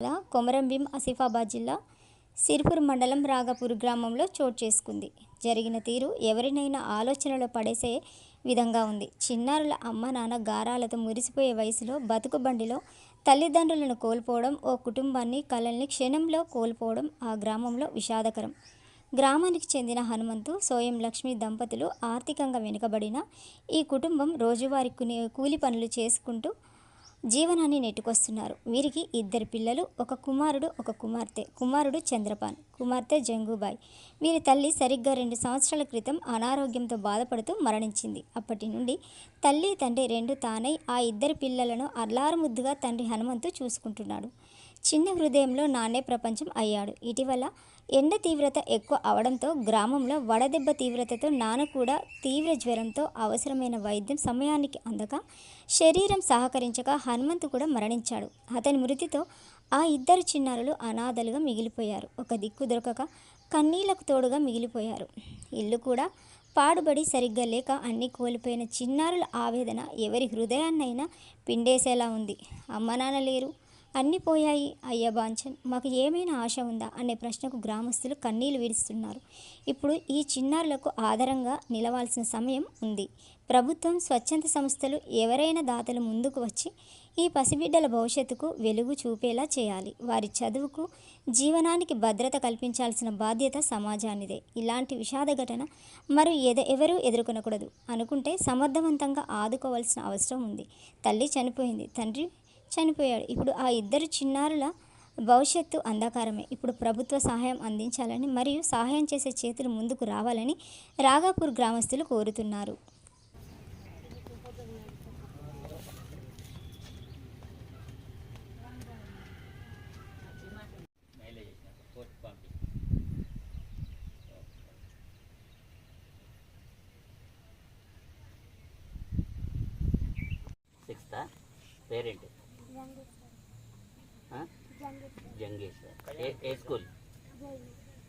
జిల్లా కొమరంభీం ఆసిఫాబాద్ జిల్లా సిరిపూర్ మండలం రాగపూర్ గ్రామంలో చోటు చేసుకుంది. జరిగిన తీరు ఎవరినైనా ఆలోచనలో పడేసే విధంగా ఉంది. చిన్నారుల అమ్మ నాన్న గారాలతో మురిసిపోయే వయసులో బతుకు బండిలో తల్లిదండ్రులను కోల్పోవడం ఓ కుటుంబాన్ని కళల్ని క్షణంలో కోల్పోవడం ఆ గ్రామంలో విషాదకరం. గ్రామానికి చెందిన హనుమంతు సోయం లక్ష్మి దంపతులు ఆర్థికంగా వెనుకబడిన ఈ కుటుంబం రోజువారీ కూలి పనులు చేసుకుంటూ జీవనాన్ని నెట్టుకొస్తున్నారు. వీరికి ఇద్దరు పిల్లలు ఒక కుమారుడు ఒక కుమార్తె. కుమారుడు చంద్రపాన్ కుమార్తె జంగుబాయ్. వీరి తల్లి సరిగ్గా రెండు సంవత్సరాల క్రితం అనారోగ్యంతో బాధపడుతూ మరణించింది. అప్పటి నుండి తల్లి తండ్రి రెండు తానై ఆ ఇద్దరు పిల్లలను అల్లారుముద్దుగా తండ్రి హనుమంతు చూసుకుంటున్నాడు. చిన్న హృదయంలో నాన్నే ప్రపంచం అయ్యాడు. ఇటీవల ఎండ తీవ్రత ఎక్కువ అవడంతో గ్రామంలో వడదెబ్బ తీవ్రతతో నాన్న కూడా తీవ్ర జ్వరంతో అవసరమైన వైద్యం సమయానికి అందక శరీరం సహకరించక హనుమంతు కూడా మరణించాడు. అతని మృతితో ఆ ఇద్దరు చిన్నారులు అనాథలుగా మిగిలిపోయారు. ఒక దిక్కు దొరకక కన్నీళ్ళకు తోడుగా మిగిలిపోయారు. ఇల్లు కూడా పాడుబడి సరిగ్గా లేక అన్నీ కోల్పోయిన చిన్నారుల ఆవేదన ఎవరి హృదయాన్నైనా పిండేసేలా ఉంది. అమ్మ నాన్న లేరు అన్నీ పోయాయి అయ్య బాంచన్. మాకు ఏమైనా ఆశ ఉందా? అనే ప్రశ్నకు గ్రామస్తులు కన్నీళ్ళు విడుస్తున్నారు. ఇప్పుడు ఈ చిన్నారులకు ఆధారంగా నిలవాల్సిన సమయం ఉంది. ప్రభుత్వం స్వచ్ఛంద సంస్థలు ఎవరైనా దాతలు ముందుకు వచ్చి ఈ పసిబిడ్డల భవిష్యత్తుకు వెలుగు చూపేలా చేయాలి. వారి చదువుకు జీవనానికి భద్రత కల్పించాల్సిన బాధ్యత సమాజానిదే. ఇలాంటి విషాద ఘటన మరి ఎద ఎవరూ ఎదుర్కొనకూడదు. అనుకుంటే సమర్థవంతంగా ఆదుకోవాల్సిన అవసరం ఉంది. తల్లి చనిపోయింది. తండ్రి చనిపోయాడు. ఇప్పుడు ఆ ఇద్దరు చిన్నారుల భవిష్యత్తు అంధకారమే. ఇప్పుడు ప్రభుత్వ సహాయం అందించాలని మరియు సహాయం చేసే చేతులు ముందుకు రావాలని రాగాపూర్ గ్రామస్తులు కోరుతున్నారు. పేరేంటి? జంగేష్ ఏ ఏ స్కూల్?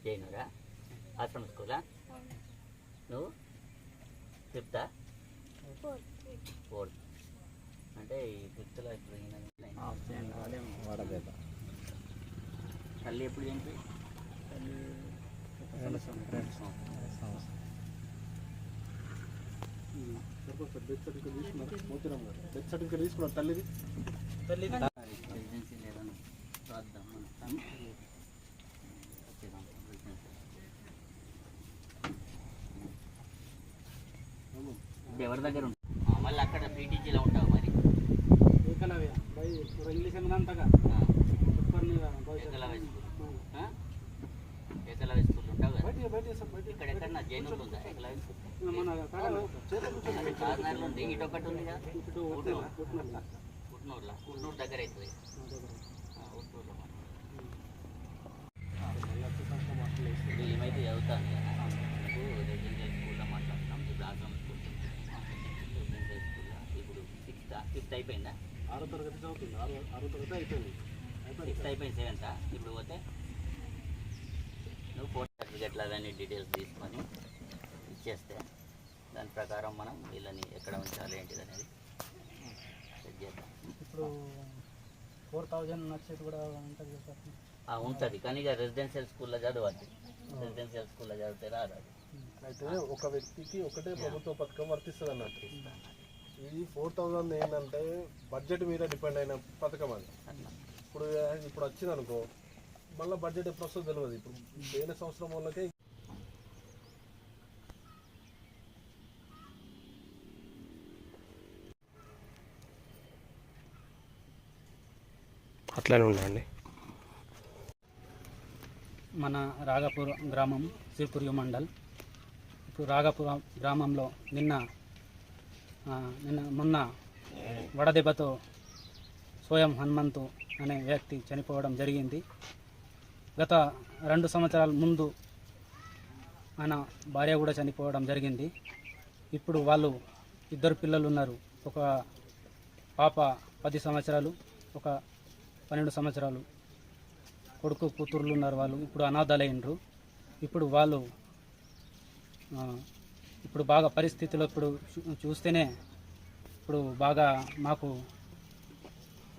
జైనూరా? ఆశ్రమ స్కూలా? నువ్వు? ఫిఫ్తా? ఫోర్త్. అంటే ఈ ఫిఫ్త్లో తల్లి ఎప్పుడు చనిపోయి డెత్ సర్టిఫికేట్ తీసుకున్నారు. మోతిరామ్ గారు డెత్ సర్టిఫికేట్ తీసుకున్నారు. తల్లిది? రెసిడెన్సీ లేదని రాద్దాం మనం వచ్చేదాం రెసిడెన్సీ ఇప్పుడు ఎవరి దగ్గర ఉంటావు మళ్ళీ అక్కడ పీటీజీలో ఉంటావు మరి ఏకలవ్య బై ఇంగ్లీష్ చెప్పండి ఏకలవ్య స్కూల్? ఏకలవ్య స్కూల్ ఉంటావు ఇక్కడ ఎక్కడ జైనూరు ఉందా ఏకలవ్య స్కూల్ చార్మినార్లో ఉంది ఇటు ఒకటి ఉంది కదా ఉట్నూరులో ఉట్నూరు దగ్గర అవుతుంది ఆ, ఉట్నూరులో మనం. ఇప్పుడు ఏమైతే చదువుతాను కదా ఇప్పుడు రెసిడెన్షియల్ స్కూల్లో మాట్లాడుతున్నాం ఇప్పుడు ఆశ్రమ స్కూల్ రెసిడెన్షియల్ స్కూల్లో ఇప్పుడు సిక్స్త్ ఫిఫ్త్ అయిపోయిందా? ఆరో తరగతి చదువుతుంది. ఆరో ఆరో తరగతి అయిపోయింది. సిక్స్త్ అయిపోయింది సెవెంత్ ఇప్పుడు పోతే? నువ్వు ఫోటో సర్టిఫికెట్లు అవన్నీ డీటెయిల్స్ తీసుకొని ఇచ్చేస్తే దాని ప్రకారం మనం వీళ్ళని ఎక్కడ ఉంచాలి ఏంటిది అనేది సెట్ చేద్దాం. ఇప్పుడు ఫోర్ థౌజండ్ నచ్చేది కూడా ఉంటుంది కదా సార్. ఆ, ఉంటుంది. కానీ ఇక రెసిడెన్షియల్ స్కూల్లో చదవాలి రెసిడెన్షియల్ స్కూల్లో చదివితే రాదు. అది అయితే ఒక వ్యక్తికి ఒకటే ప్రభుత్వ పథకం వర్తిస్తుంది అన్నట్టు ఈ ఫోర్ థౌజండ్ ఏంటంటే బడ్జెట్ మీద డిపెండ్ అయిన పథకం అది. ఇప్పుడు ఇప్పుడు వచ్చింది అనుకో మళ్ళీ బడ్జెట్ ఎప్పుడు వస్తుందో తెలియదు ఇప్పుడు పోయిన సంవత్సరం వాళ్ళకే అట్లానే ఉండండి. మన రాగాపూర్ గ్రామం సిరిపురి మండల్. ఇప్పుడు రాగాపుర గ్రామంలో నిన్న నిన్న మొన్న వడదెబ్బతో స్వయం హనుమంతు అనే వ్యక్తి చనిపోవడం జరిగింది. గత రెండు సంవత్సరాల ముందు ఆయన భార్య కూడా చనిపోవడం జరిగింది. ఇప్పుడు వాళ్ళు ఇద్దరు పిల్లలు ఉన్నారు. ఒక పాప పది సంవత్సరాలు ఒక పన్నెండు సంవత్సరాలు కొడుకు కూతుర్లు ఉన్నారు వాళ్ళు. ఇప్పుడు అనాథలైనరు. ఇప్పుడు వాళ్ళు ఇప్పుడు బాగా పరిస్థితులు ఇప్పుడు చూ- చూస్తేనే ఇప్పుడు బాగా మాకు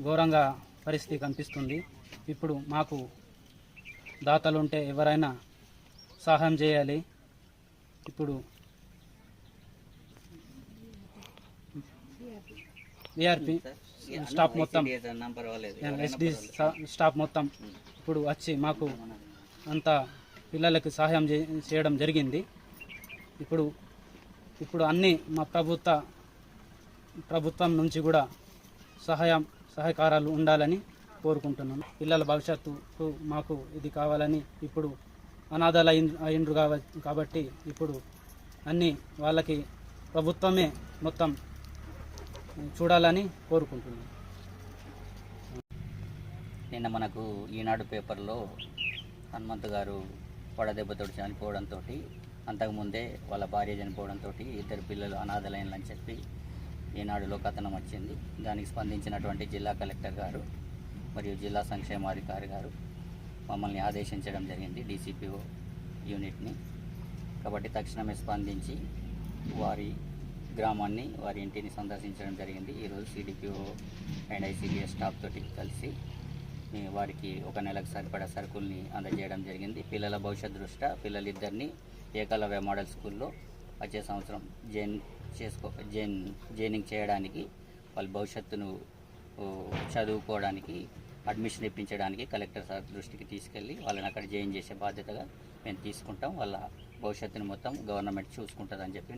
ఘోరంగా పరిస్థితి కనిపిస్తుంది. ఇప్పుడు మాకు దాతలు ఉంటే ఎవరైనా సహాయం చేయాలి. ఇప్పుడు విఆర్పి స్టాఫ్ మొత్తం ఎస్డి స్టాఫ్ మొత్తం ఇప్పుడు వచ్చి మాకు అంత పిల్లలకి సహాయం చేయడం జరిగింది. ఇప్పుడు ఇప్పుడు అన్ని మా ప్రభుత్వ ప్రభుత్వం నుంచి కూడా సహాయం సహకారాలు ఉండాలని కోరుకుంటున్నాను. పిల్లల భవిష్యత్తుకు మాకు ఇది కావాలని ఇప్పుడు అనాథాలు అయిండ్రు కావ- కాబట్టి ఇప్పుడు అన్ని వాళ్ళకి ప్రభుత్వమే మొత్తం చూడాలని కోరుకుంటున్నాను. నిన్న మనకు ఈనాడు పేపర్లో హనుమంత్ గారు పడదెబ్బతో చనిపోవడంతో అంతకుముందే వాళ్ళ భార్య చనిపోవడంతో ఇద్దరు పిల్లలు అనాథలైనని చెప్పి ఈనాడులో కథనం వచ్చింది. దానికి స్పందించినటువంటి జిల్లా కలెక్టర్ గారు మరియు జిల్లా సంక్షేమాధికారి గారు మమ్మల్ని ఆదేశించడం జరిగింది డీసీపీఓ యూనిట్ని. కాబట్టి తక్షణమే స్పందించి వారి గ్రామాన్ని వారి ఇంటిని సందర్శించడం జరిగింది. ఈరోజు సిడిపిఓ అండ్ ఐసీడీఎస్ స్టాఫ్ తోటి కలిసి వారికి ఒక నెలకు సరిపడా సరుకుల్ని అందజేయడం జరిగింది. పిల్లల భవిష్యత్ దృష్ట్యా పిల్లలిద్దరిని ఏకలవ్య మోడల్ స్కూల్లో వచ్చే సంవత్సరం జైన్ చేసుకో జైన్ జైనింగ్ చేయడానికి వాళ్ళ భవిష్యత్తును చదువుకోవడానికి అడ్మిషన్ ఇప్పించడానికి కలెక్టర్ సార్ దృష్టికి తీసుకెళ్ళి వాళ్ళని అక్కడ జాయిన్ చేసే బాధ్యతగా మేము తీసుకుంటాం. వాళ్ళ భవిష్యత్తుని మొత్తం గవర్నమెంట్ చూసుకుంటుందని చెప్పి